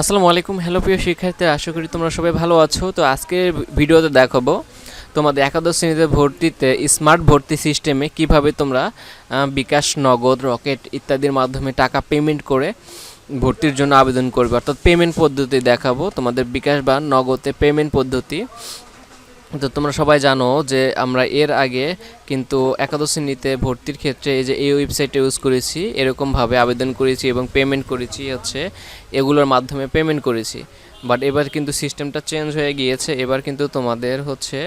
আসসালামু আলাইকুম। হ্যালো প্রিয় শিক্ষার্থী, আশা করি তোমরা সবাই ভালো আছো। তো আজকের ভিডিওতে দেখাবো তোমাদের একাদশ শ্রেণীতে ভর্তিতে স্মার্ট ভর্তি সিস্টেমে কীভাবে তোমরা বিকাশ, নগদ, রকেট ইত্যাদির মাধ্যমে টাকা পেমেন্ট করে ভর্তির জন্য আবেদন করবে। অর্থাৎ পেমেন্ট পদ্ধতি দেখাবো। তোমাদের বিকাশ বা নগদে পেমেন্ট পদ্ধতি তো তোমরা সবাই জানো যে আমরা এর আগে কিন্তু একাদশ শ্রেণীতে ভর্তির ক্ষেত্রে এই যে এই ওয়েবসাইটে ইউজ করেছি, এরকমভাবে আবেদন করেছি এবং পেমেন্ট করেছি হচ্ছে এগুলোর মাধ্যমে পেমেন্ট করেছি। বাট এবার কিন্তু সিস্টেমটা চেঞ্জ হয়ে গিয়েছে, এবার কিন্তু তোমাদের হচ্ছে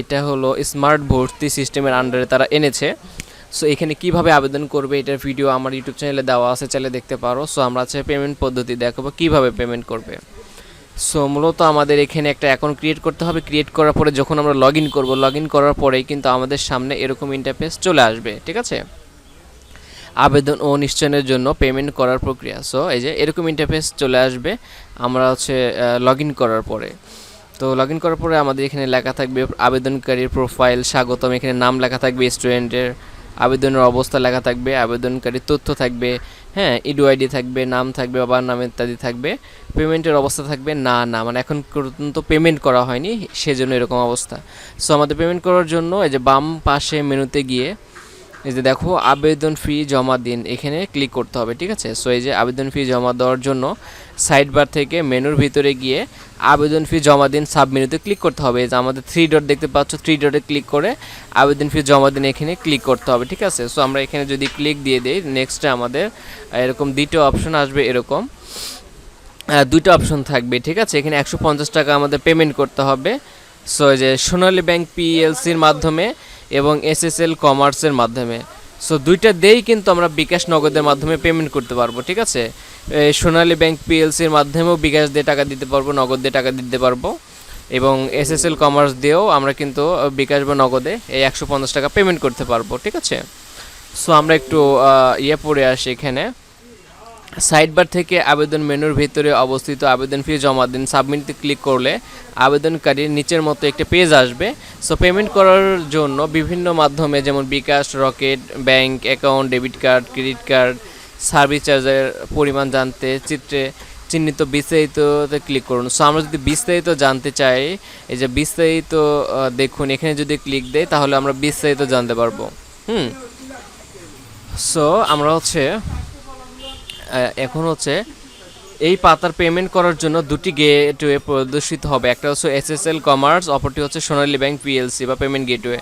এটা হলো স্মার্ট ভর্তি সিস্টেমের আন্ডারে তারা এনেছে। সো এখানে কীভাবে আবেদন করবে এটার ভিডিও আমার ইউটিউব চ্যানেলে দেওয়া আছে, চাইলে দেখতে পারো। সো আমরা হচ্ছে পেমেন্ট পদ্ধতি দেখাবো, কীভাবে পেমেন্ট করবে। সো মূলত আমাদের এখানে একটা অ্যাকাউন্ট ক্রিয়েট করতে হবে। ক্রিয়েট করার পরে যখন আমরা লগ ইন করব লগ ইন করার পরেই কিন্তু আমাদের সামনে এরকম ইন্টারফেস চলে আসবে, ঠিক আছে? আবেদন ও নিশ্চয়নের জন্য পেমেন্ট করার প্রক্রিয়া। সো এই যে এরকম ইন্টারফেস চলে আসবে আমরা হচ্ছে লগ ইন করার পরে। তো লগ ইন করার পরে আমাদের এখানে লেখা থাকবে আবেদনকারীর প্রোফাইল স্বাগতম। এখানে নাম লেখা থাকবে স্টুডেন্টের আবেদনের অবস্থা লেখা থাকবে, আবেদনকারী তথ্য থাকবে হ্যাঁ ইডু আইডি থাকবে, নাম থাকবে, বাবার নাম ইত্যাদি থাকবে। পেমেন্টের অবস্থা থাকবে না না মানে এখন পর্যন্ত পেমেন্ট করা হয়নি, সেজন্য এরকম অবস্থা। সো আমাদের পেমেন্ট করার জন্য এই যে বাম পাশে মেনুতে গিয়ে এই যে দেখো, আবেদন ফি জমা দিন, এখানে ক্লিক করতে হবে, ঠিক আছে? সো এই যে আবেদন ফি জমা দেওয়ার জন্য সাইড বার থেকে মেনুর ভিতরে গিয়ে আবেদন ফি জমা দিন সাব মেনুতে ক্লিক করতে হবে। এই যে আমাদের থ্রি ডট দেখতে পাচ্ছ থ্রি ডটে ক্লিক করে আবেদন ফি জমা দিন এখানে ক্লিক করতে হবে, ঠিক আছে? সো আমরা এখানে যদি ক্লিক দিয়ে দিই নেক্সটে আমাদের এরকম দ্বিতীয় অপশন আসবে এরকম। দুটো অপশন থাকবে, ঠিক আছে? এখানে একশো পঞ্চাশ টাকা আমাদের পেমেন্ট করতে হবে। সো এই যে সোনালী ব্যাংক পিএলসির মাধ্যমে এবং এসএসএল কমার্সের মাধ্যমে। সো দুইটা দিয়েই কিন্তু আমরা বিকাশ নগদের মাধ্যমে পেমেন্ট করতে পারব, ঠিক আছে? সোনালী ব্যাংক পিএলসির মাধ্যমেও বিকাশ দিয়ে টাকা দিতে পারব, নগদ দিয়ে টাকা দিতে পারব। এবং এসএসএল কমার্স দিয়েও আমরা কিন্তু বিকাশ বা নগদে এই একশো পঞ্চাশ টাকা পেমেন্ট করতে পারব, ঠিক আছে? সো আমরা একটু ইয়ে পড়ে আসি এখানে। সাইড বার থেকে আবেদন মেনুর ভিতরে অবস্থিত আবেদন ফি জমা দিন। সাবমিটে ক্লিক করলে আবেদনকারীর নিচের মতো একটা পেজ আসবে। সো পেমেন্ট করার জন্য বিভিন্ন মাধ্যমে যেমন bKash, Rocket, bank account debit card credit card service চার্জের পরিমাণ জানতে, চিত্রে চিহ্নিত বিস্তারিততে ক্লিক করুন। সো আমরা যদি বিস্তারিত জানতে চাই, এই যে বিস্তারিত দেখুন, এখানে যদি ক্লিক দেই তাহলে আমরা বিস্তারিত জানতে পারব। হুম। সো আমরা হচ্ছে এখন হচ্ছে এই পাতার পেমেন্ট করার জন্য দুটি গেটওয়ে প্রদর্শিত হবে। একটা হচ্ছে এসএসএল কমার্স অপরটি হচ্ছে সোনালী ব্যাংক পিএলসি বা পেমেন্ট গেটওয়ে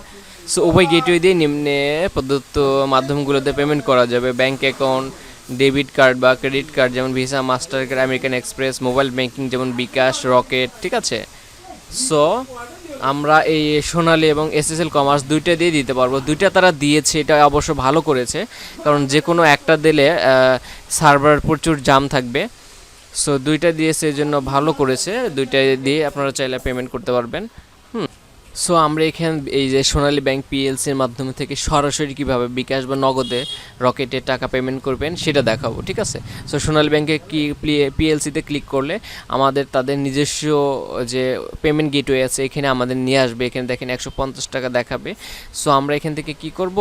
সো উভয় গেটওয়ে দিয়ে নিম্নে প্রদত্ত মাধ্যমগুলোতে পেমেন্ট করা যাবে। ব্যাংক অ্যাকাউন্ট ডেবিট কার্ড বা ক্রেডিট কার্ড যেমন Visa Mastercard American Express mobile banking যেমন বিকাশ রকেট ঠিক আছে? সো আমরা এই সোনালি এবং এসএসএল কমার্স দুইটা দিয়ে দিতে পারব। দুইটা তারা দিয়েছে, এটা অবশ্য ভালো করেছে। কারণ যে কোনো একটা দিলে সার্ভার প্রচুর জাম থাকবে। সো দুইটা দিয়েছে এই জন্য ভালো করেছে। দুইটা দিয়ে আপনারা চাইলে পেমেন্ট করতে পারবেন। সো আমরা এখানে এই যে সোনালী ব্যাংক পিএলসির মাধ্যমে থেকে সরাসরি কীভাবে বিকাশ বা নগদে রকেটে টাকা পেমেন্ট করবেন, সেটা দেখাবো, ঠিক আছে? সো সোনালী ব্যাংকে কি পিএলসিতে ক্লিক করলে আমাদের তাদের নিজস্ব যে পেমেন্ট গেটওয়ে আছে, এখানে আমাদের নিয়ে আসবে। এখানে দেখেন একশো পঞ্চাশ টাকা দেখাবে। সো আমরা এখান থেকে কি করব?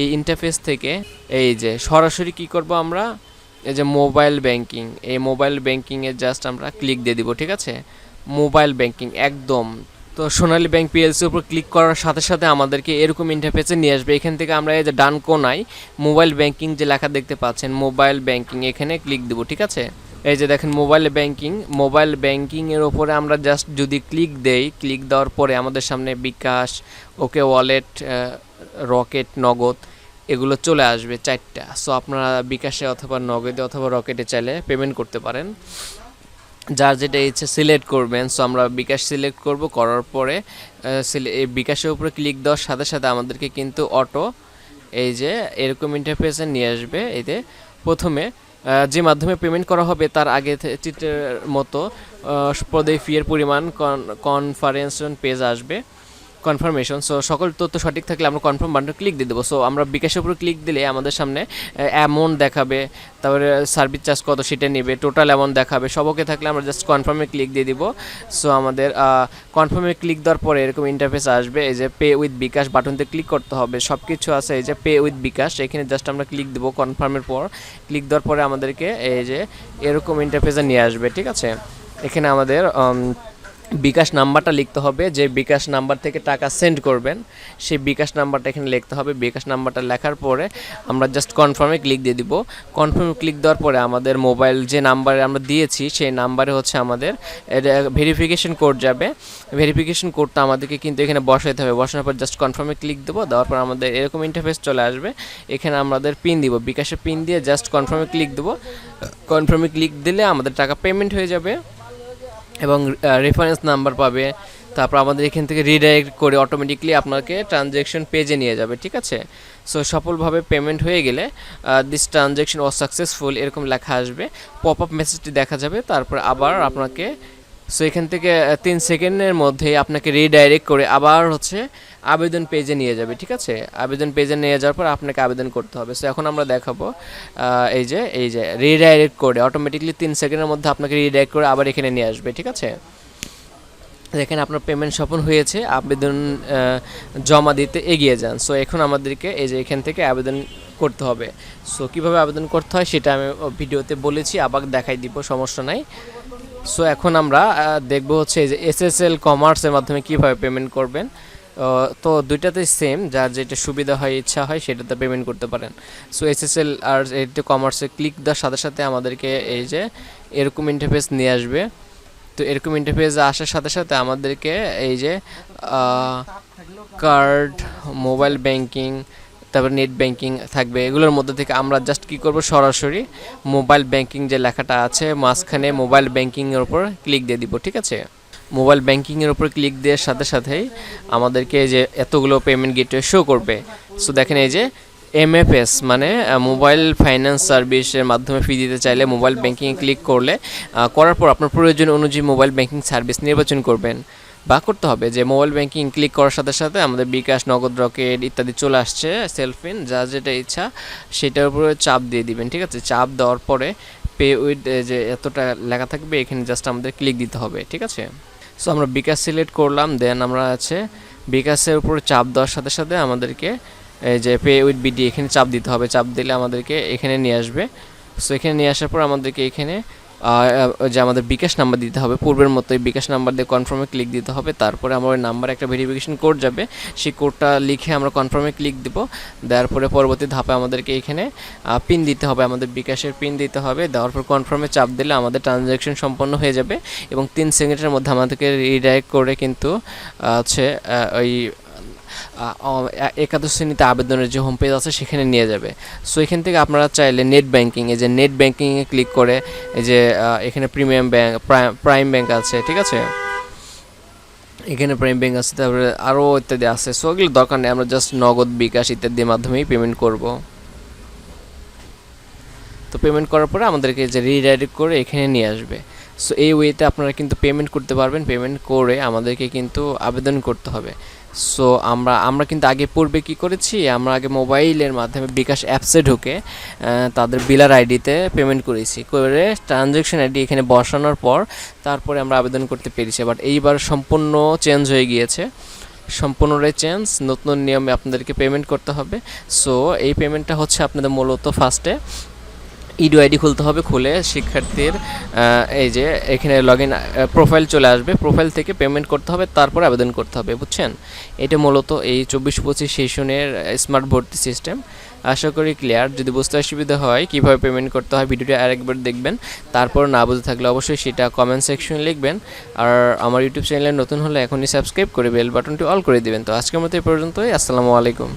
এই ইন্টারফেস থেকে এই যে সরাসরি কি করব আমরা? এই যে মোবাইল ব্যাংকিং এই মোবাইল ব্যাংকিংয়ে জাস্ট আমরা ক্লিক দিয়ে দিব, ঠিক আছে? মোবাইল ব্যাংকিং একদম তো সোনালী ব্যাংক পিএলসির উপর ক্লিক করার সাথে সাথে আমাদেরকে এরকম ইন্টারফেসে নিয়ে আসবে। এখান থেকে আমরা এই যে ডান কোনায় মোবাইল ব্যাংকিং যে লেখা দেখতে পাচ্ছেন মোবাইল ব্যাংকিং এখানে ক্লিক দেবো, ঠিক আছে? এই যে দেখেন মোবাইল ব্যাংকিং মোবাইল ব্যাংকিংয়ের ওপরে আমরা জাস্ট যদি ক্লিক দেই ক্লিক দেওয়ার পরে আমাদের সামনে বিকাশ ওকে ওয়ালেট রকেট নগদ এগুলো চলে আসবে চারটা। সো আপনারা বিকাশে অথবা নগদে অথবা রকেটে চাইলে পেমেন্ট করতে পারেন। যার যেটা ইচ্ছে সিলেক্ট করবেন। সো আমরা বিকাশ সিলেক্ট করব, করার পরে বিকাশের উপরে ক্লিক দেওয়ার সাথে সাথে আমাদেরকে কিন্তু অটো, এই যে, এরকম ইন্টারফেসে নিয়ে আসবে। এতে প্রথমে যে মাধ্যমে পেমেন্ট করা হবে তার আগে চিত্রের মতো পদে ফি এর পরিমাণ কনফারেন্স পেজ আসবে। কনফার্মেশন সো সকল তথ্য সঠিক থাকলে আমরা কনফার্ম বাটনে ক্লিক দিয়ে দেবো। সো আমরা বিকাশের উপর ক্লিক দিলে আমাদের সামনে অ্যামাউন্ট দেখাবে, তারপরে সার্ভিস চার্জ কত সেটা নেবে টোটাল অ্যামাউন্ট দেখাবে সবকে থাকলে আমরা জাস্ট কনফার্মে ক্লিক দিয়ে দিব। সো আমাদের কনফার্মে ক্লিক দেওয়ার পরে এরকম ইন্টারফেস আসবে, এই যে পে উইথ বিকাশ বাটনতে ক্লিক করতে হবে। সব কিছু আছে, এই যে পে উইথ বিকাশ, এখানে জাস্ট আমরা ক্লিক দেবো কনফার্মের পর। ক্লিক দেওয়ার পরে আমাদেরকে এই যে এরকম ইন্টারফেসে নিয়ে আসবে, ঠিক আছে? এখানে আমাদের বিকাশ নাম্বারটা লিখতে হবে, যে বিকাশ নাম্বার থেকে টাকা সেন্ড করবেন, সেই বিকাশ নাম্বারটা এখানে লিখতে হবে। বিকাশ নাম্বারটা লেখার পরে আমরা জাস্ট কনফার্মে ক্লিক দিয়ে দিব। কনফার্মে ক্লিক দেওয়ার পরে আমাদের মোবাইল যে নাম্বারে আমরা দিয়েছি, সেই নাম্বারে হচ্ছে আমাদের ভেরিফিকেশন কোড যাবে। ভেরিফিকেশন কোডটা আমাদেরকে কিন্তু এখানে বসাইতে হবে। বসানোর পর জাস্ট কনফার্মে ক্লিক দেবো, দেওয়ার পর আমাদের এরকম ইন্টারফেস চলে আসবে। এখানে আমাদের পিন দিব। বিকাশের পিন দিয়ে জাস্ট কনফার্মে ক্লিক দেবো। কনফার্মে ক্লিক দিলে আমাদের টাকা পেমেন্ট হয়ে যাবে। এবং রেফারেন্স নাম্বার পাবে। তারপর আমাদের এখান থেকে রিডাইরেক্ট করে অটোমেটিকলি আপনাকে ট্রানজ্যাকশন পেজে নিয়ে যাবে, ঠিক আছে? সো সফলভাবে পেমেন্ট হয়ে গেলে দিস ট্রানজ্যাকশন অসাকসেসফুল সাকসেসফুল এরকম লেখা আসবে। পপ আপ মেসেজটি দেখা যাবে, তারপর আবার আপনাকে সো এখান থেকে তিন সেকেন্ডের মধ্যে আপনাকে রিডাইরেক্ট করে আবার হচ্ছে আবেদন পেজে নিয়ে যাবে, ঠিক আছে? আবেদন পেজে নিয়ে যাওয়ার পর আপনাকে আবেদন করতে হবে। সো এখন আমরা দেখাবো এই যে এই যে রিডাইরেক্ট করে অটোমেটিকলি তিন সেকেন্ডের মধ্যে আপনাকে রিডাইরেক্ট করে আবার এখানে নিয়ে আসবে, ঠিক আছে? দেখেন, আপনার পেমেন্ট সফল হয়েছে, আবেদন জমা দিতে এগিয়ে যান। সো এখন আমাদেরকে এই যে, এখান থেকে আবেদন করতে হবে। সো কীভাবে আবেদন করতে হয় সেটা আমি ভিডিওতে বলেছি, আবার দেখাই দিব, সমস্যা নাই। সো এখন আমরা দেখব হচ্ছে যে এসএসএল কমার্সের মাধ্যমে কীভাবে পেমেন্ট করবেন। তো দুইটাতেই সেম যার যেটা সুবিধা হয়, ইচ্ছা হয়, সেটাতে পেমেন্ট করতে পারেন। সো এসএসএল আর এটা কমার্সে ক্লিক দেওয়ার সাথে সাথে আমাদেরকে এই যে এরকম ইন্টারফেস নিয়ে আসবে। তো এরকম ইন্টারফেস আসার সাথে সাথে আমাদেরকে এই যে কার্ড মোবাইল ব্যাংকিং তারপর নেট ব্যাংকিং থাকবে, এগুলোর মধ্যে থেকে আমরা জাস্ট কি করব? সরাসরি মোবাইল ব্যাংকিং যে লেখাটা আছে, মাঝখানে মোবাইল ব্যাংকিংয়ের উপর ক্লিক দিয়ে দিব, ঠিক আছে? মোবাইল ব্যাংকিংয়ের উপর ক্লিক দেওয়ার সাথে সাথেই আমাদেরকে যে এতগুলো পেমেন্ট গেটওয়ে শো করবে। সো দেখেন এই যে এমএফএস মানে মোবাইল ফাইন্যান্স সার্ভিসের মাধ্যমে ফি দিতে চাইলে মোবাইল ব্যাংকিংয়ে ক্লিক করলে করার পর আপনার প্রয়োজন অনুযায়ী মোবাইল ব্যাংকিং সার্ভিস নির্বাচন করবেন। বা করতে হবে যে মোবাইল ব্যাংকিং ক্লিক করার সাথে সাথে আমাদের বিকাশ, নগদ, রকেট ইত্যাদি চলে আসছে, সেলফিন, যা যেটা ইচ্ছা সেটার উপরে চাপ দিয়ে দিবেন, ঠিক আছে? চাপ দেওয়ার পরে পে উইথ যে এতটা লেখা থাকবে, এখানে জাস্ট আমাদের ক্লিক দিতে হবে, ঠিক আছে? সো আমরা বিকাশ সিলেক্ট করলাম, দেন আমরা আছে বিকাশের উপর চাপ দেওয়ার সাথে সাথে আমাদেরকে এই যে পে উইথ বিডি, এখানে চাপ দিতে হবে, চাপ দিলে আমাদেরকে এখানে নিয়ে আসবে। সো এখানে নিয়ে আসার পর আমাদেরকে এখানে যে আমাদের বিকাশ নাম্বার দিতে হবে, পূর্বের মতোই বিকাশ নাম্বার দিয়ে কনফার্মে ক্লিক দিতে হবে, তারপরে আমার নাম্বার একটা ভেরিফিকেশন কোড যাবে, সেই কোডটা লিখে আমরা কনফার্মে ক্লিক দিব, দেওয়ার পরে পরবর্তী ধাপে আমাদেরকে এখানে পিন দিতে হবে, আমাদের বিকাশের পিন দিতে হবে, দেওয়ার পর কনফার্মে চাপ দিলে আমাদের ট্রানজ্যাকশন সম্পন্ন হয়ে যাবে এবং তিন সেকেন্ডের মধ্যে আমাদেরকে রিডাইরেক্ট করে কিন্তু হচ্ছে ওই একাদশ শ্রেণীতে আবেদনের যে হোম পেজ আছে সেখানে নিয়ে যাবে। সো এখান থেকে আপনারা চাইলে নেট ব্যাংকিং এই যে নেট ব্যাংকিংয়ে ক্লিক করে, এই যে এখানে প্রিমিয়াম ব্যাংক প্রাইম ব্যাংক আছে, ঠিক আছে? এখানে প্রাইম ব্যাংক আছে, তারপরে আরও ইত্যাদি আছে। সো এগুলো দরকার নেই, আমরা জাস্ট নগদ, বিকাশ ইত্যাদির মাধ্যমেই পেমেন্ট করব। তো পেমেন্ট করার পরে আমাদেরকে যে রিডাইরেক্ট করে এখানে নিয়ে আসবে। সো এই ওয়েতে আপনারা কিন্তু পেমেন্ট করতে পারবেন। পেমেন্ট করে আমাদেরকে কিন্তু আবেদন করতে হবে। সো আমরা আমরা কিন্তু আগে পূর্বে কি করেছি? আমরা আগে মোবাইলের মাধ্যমে বিকাশ অ্যাপসে ঢুকে তাদের বিলার আইডিতে পেমেন্ট করেছি। করে ট্রানজ্যাকশন আইডি এখানে বসানোর পর তারপরে আমরা আবেদন করতে পেরেছি। বাট এইবার সম্পূর্ণ চেঞ্জ হয়ে গিয়েছে। সম্পূর্ণটাই চেঞ্জ, নতুন নিয়মে আপনাদেরকে পেমেন্ট করতে হবে। সো এই পেমেন্টটা হচ্ছে আপনাদের মূলত ফার্স্টে ইডু আইডি খুলতে হবে, খুলে শিক্ষার্থীর এই যে এখানে লগ ইন প্রোফাইল চলে আসবে। প্রোফাইল থেকে পেমেন্ট করতে হবে, তারপর আবেদন করতে হবে, বুঝছেন? এটা মূলত এই চব্বিশ পঁচিশ সেশনের স্মার্ট ভর্তি সিস্টেম আশা করি ক্লিয়ার যদি বুঝতে অসুবিধা হয়, কীভাবে পেমেন্ট করতে হয়, ভিডিওটি আরেকবার দেখবেন। তারপর না বুঝে থাকলে অবশ্যই সেটা কমেন্ট সেকশনে লিখবেন। আর আমার ইউটিউব চ্যানেলে নতুন হলে এখনই সাবস্ক্রাইব করে বেল বাটনটি অল করে দিবেন। তো আজকের মতো এই পর্যন্তই। আসসালামু আলাইকুম।